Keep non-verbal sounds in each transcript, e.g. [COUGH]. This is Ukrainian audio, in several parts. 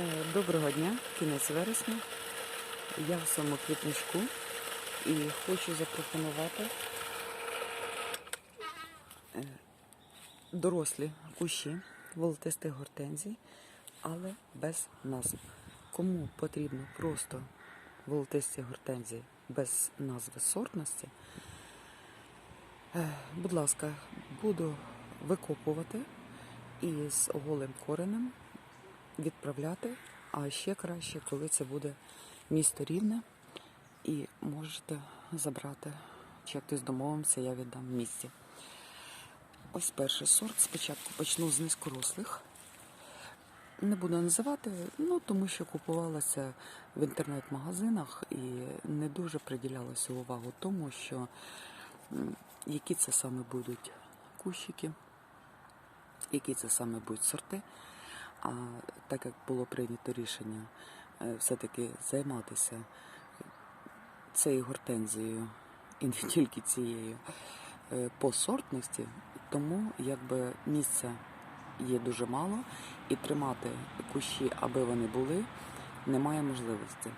Е, Доброго дня, кінець вересня. Я в своєму квітничку і хочу запропонувати е, дорослі кущі волотистих гортензій, але без назв. Кому потрібно просто волотисті гортензії без назви сортності, е, будь ласка, буду викопувати і з оголим коренем відправляти, а ще краще, коли це буде місто рівне, і можете забрати, чи як хтось домовимося, я віддам в місті. Ось перший сорт. Спочатку почну з низькорослих. Не буду називати, ну тому що купувалася в інтернет-магазинах і не дуже приділялася увагу тому, що які це саме будуть кущики, які це саме будуть сорти. А так як було прийнято рішення е, все-таки займатися цією гортензією і не тільки цією е, по сортності, тому якби місця є дуже мало і тримати кущі, аби вони були, немає можливості.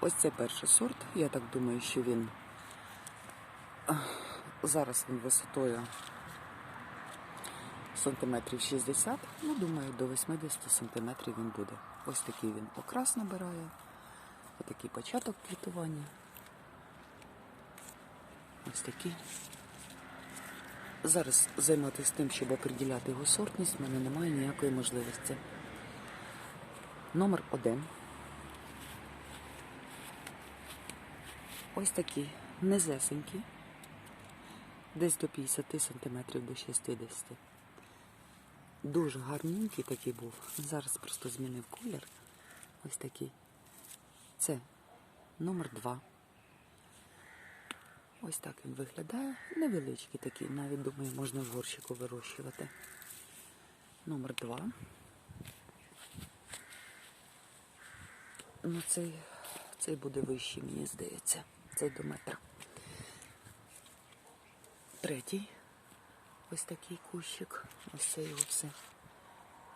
Ось цей перший сорт. Я так думаю, що він е, зараз він висотою сантиметрів 60, ну думаю, до 80 сантиметрів він буде. Ось такий він окрас набирає, ось такий початок квітування. Ось такий. Зараз займатися тим, щоб оприділяти його сортність, в мене немає ніякої можливості. Номер один. Ось такі низесенькі, десь до 50 сантиметрів до 60. Дуже гарненький такий був. Зараз просто змінив колір. Ось такий. Це номер два. Ось так він виглядає. Невеличкий такий, навіть думаю, можна в горщику вирощувати. Номер два. Ну, цей, цей буде вищий, мені здається. Цей до метра. Третій. Ось такий кущик. Ось це його все.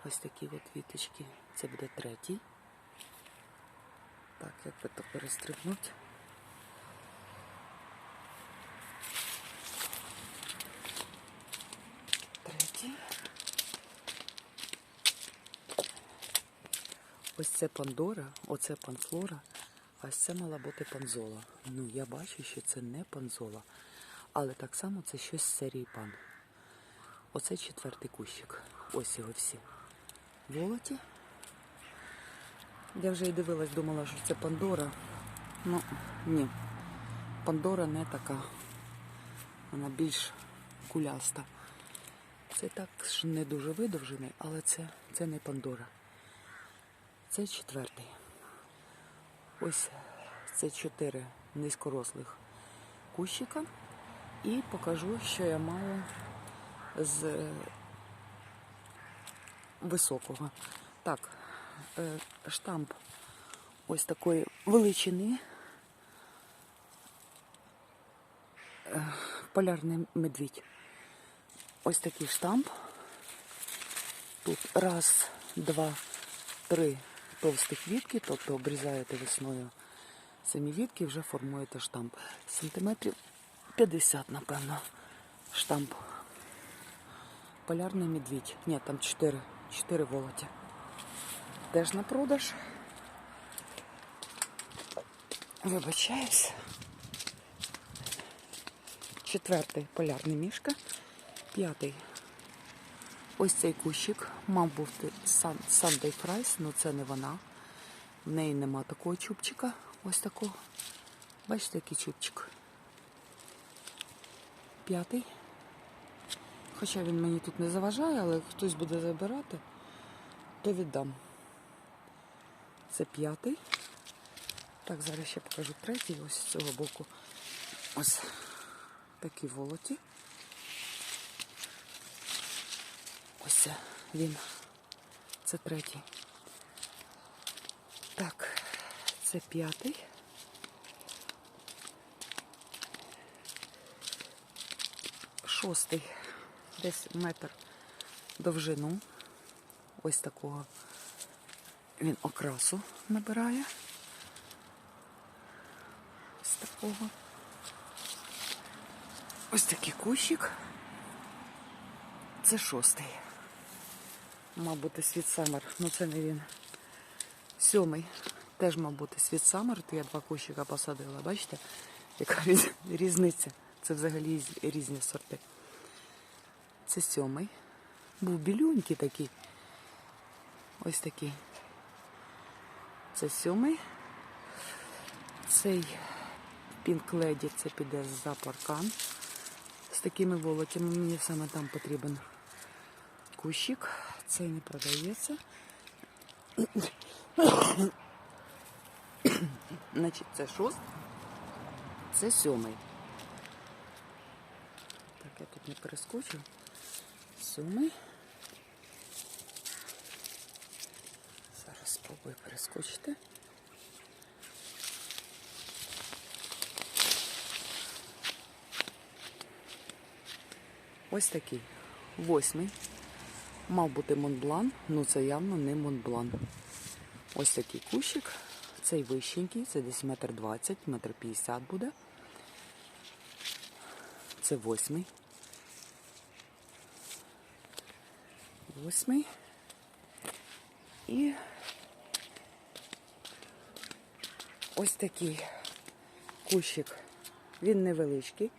Ось такі от віточки. Це буде третій. Так, як би то перестрибнути. Третій. Ось це Пандора, оце панфлора, а ось це мала бути панзола. Ну, я бачу, що це не панзола, але так само це щось з серії пан. Оце четвертий кущик. Ось його всі. Волоті. Я вже і дивилась, думала, що це Пандора. Ну, ні. Пандора не така. Вона більш куляста. Це так не дуже видовжений, але це, це не Пандора. Це четвертий. Ось це чотири низькорослих кущика. І покажу, що я маю з високого. Так, е, штамп ось такої величини. Е, Полярний медвідь. Ось такий штамп. Тут раз, два, три товстих вітки, тобто обрізаєте весною самі вітки, і вже формуєте штамп. Сантиметрів 50, напевно, штамп. Полярний медвідь. Ні, там 4. 4 волоті. Теж на продаж. Вибачаюсь. Четвертий полярний мішка. П'ятий. Ось цей кущик мав бути Sunday Price, але це не вона. В неї нема такого чубчика. Ось такого. Бачите, який чубчик. П'ятий. Хоча він мені тут не заважає, але хтось буде забирати, то віддам. Це п'ятий. Так, зараз ще покажу третій, ось з цього боку. Ось такі волоті. Ось це він. Це третій. Так, це п'ятий. Шостий. Десь метр довжину. Ось такого Він окрасу набирає. Ось такого. Ось такий кущик. Це шостий. Мав бути світ Самер, ну це не він. Сьомий. Теж мав бути світ Самер, то я два кущика посадила. Бачите, яка [LAUGHS] різниця? Це взагалі різні сорти. Це сьомий. Був білюнький такий. Ось такий. Це сьомий. Цей Lady це піде за паркан. З такими волотями мені саме там потрібен кущик. Цей не продається. Значить, це шост. Це сьомий. Так, я тут не перескочу. Сьомий. Зараз спробую перескочити. Ось такий. Восьмий. Мав бути Монблан, ну це явно не Монблан. Ось такий кущик. Цей вищенький, це десь метр двадцять, метр п'ятдесят буде. Це восьмий. Восьмий. І ось такий кущик. Він невеличкий.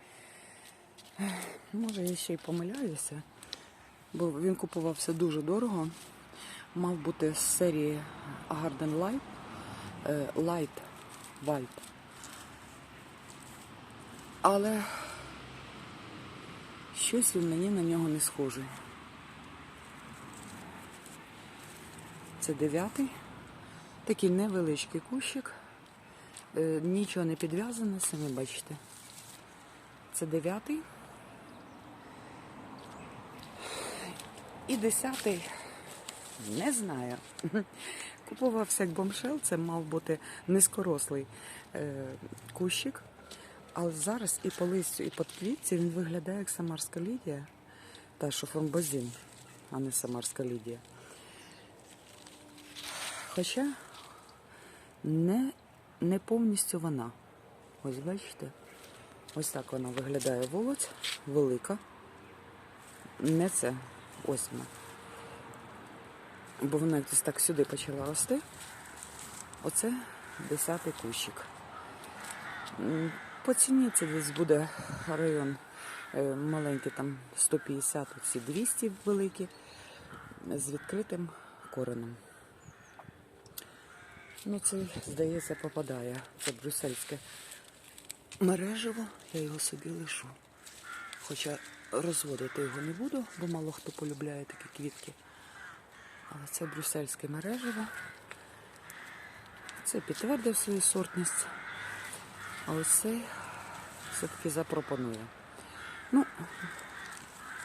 Може, я ще й помиляюся, бо він купувався дуже дорого. Мав бути з серії Garden Light, е, Light White. Але щось він мені на нього не схожий. Це дев'ятий. Такий невеличкий кущик. Е, Нічого не підв'язане, самі бачите. Це дев'ятий. І десятий, не знаю. [LAUGHS] Купувався як бомшел, це мав бути низькорослий е, кущик. Але зараз і по листю, і по квітці він виглядає як самарська лідія. Та що фомбозін, а не самарська лідія. Хоча не, не повністю вона. Ось бачите? Ось так вона виглядає волоць, велика. Не це. Ось вона. Бо вона якось так сюди почала рости. Оце десятий кущик. По ціні це десь буде район е, маленький, там 150, оці 200 великі, з відкритим кореном. Ну, це, здається, попадає. Це брюссельське мережево, я його собі лишу. Хоча розводити його не буду, бо мало хто полюбляє такі квітки. Але це брюссельське мережево. Це підтвердив свою сортність. А ось цей все-таки запропонує. Ну,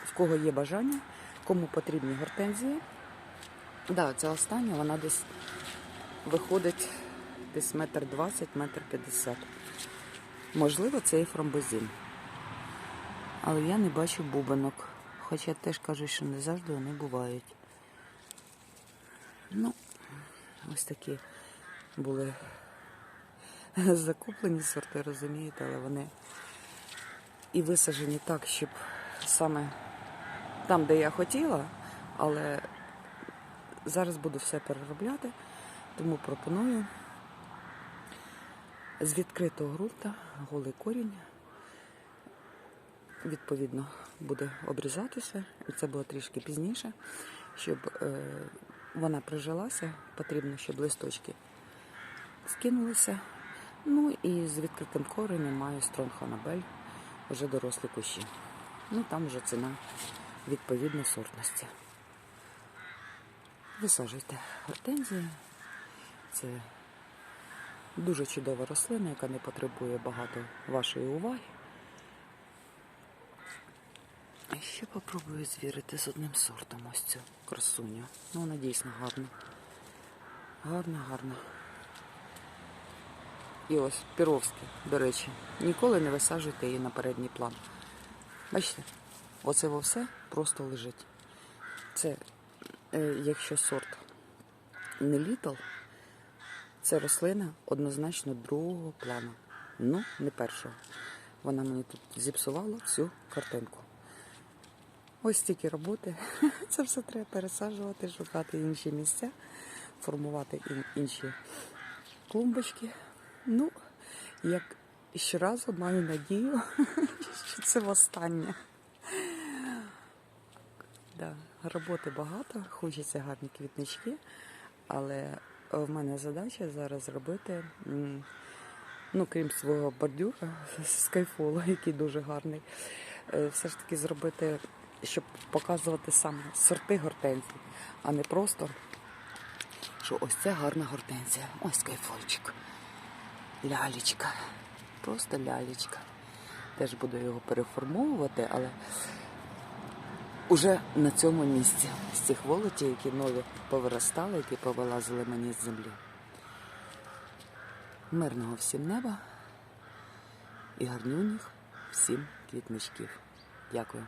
в кого є бажання, кому потрібні гортензії. Так, да, це остання, вона десь виходить десь метр двадцять, метр п'ятдесят. Можливо, це і фрамбозін. Але я не бачу бубанок. Хоча теж кажуть, що не завжди вони бувають. Ну, ось такі були закуплені сорти, розумієте, але вони і висаджені так, щоб саме там, де я хотіла, але зараз буду все переробляти, тому пропоную з відкритого ґрунта голий корінь відповідно буде обрізатися, і це було трішки пізніше, щоб е, вона прижилася, потрібно, щоб листочки скинулися. Ну і з відкритим коренем маю Стронг Анабель, вже дорослі кущі. Ну там вже ціна відповідно сортності. Висаджуйте гортензії. Це дуже чудова рослина, яка не потребує багато вашої уваги. А ще попробую звірити з одним сортом ось цю красуню. Ну, вона дійсно гарна. Гарна, гарна. І ось Піровський, до речі. Ніколи не висаджуйте її на передній план. Бачите, оце все просто лежить. Це, е, якщо сорт не літл, це рослина однозначно другого плану. Ну, не першого. Вона мені тут зіпсувала всю картинку. Ось стільки роботи. [LAUGHS] Це все треба пересаджувати, шукати інші місця, формувати інші клумбочки. Ну, як щоразу маю надію, [LAUGHS] що це востаннє. Да, роботи багато, хочеться гарні квітнички, але в мене задача зараз зробити, ну крім свого бордюра з кайфолу, [LAUGHS] який дуже гарний, е, все ж таки зробити, щоб показувати саме сорти гортензій, а не просто, що ось це гарна гортензія, ось кайфольчик, лялечка, просто лялечка. Теж буду його переформовувати, але Уже на цьому місці з цих волотів, які нові повиростали, які повилазили мені з землі. Мирного всім неба і гарнюніх всім квітничків. Дякую.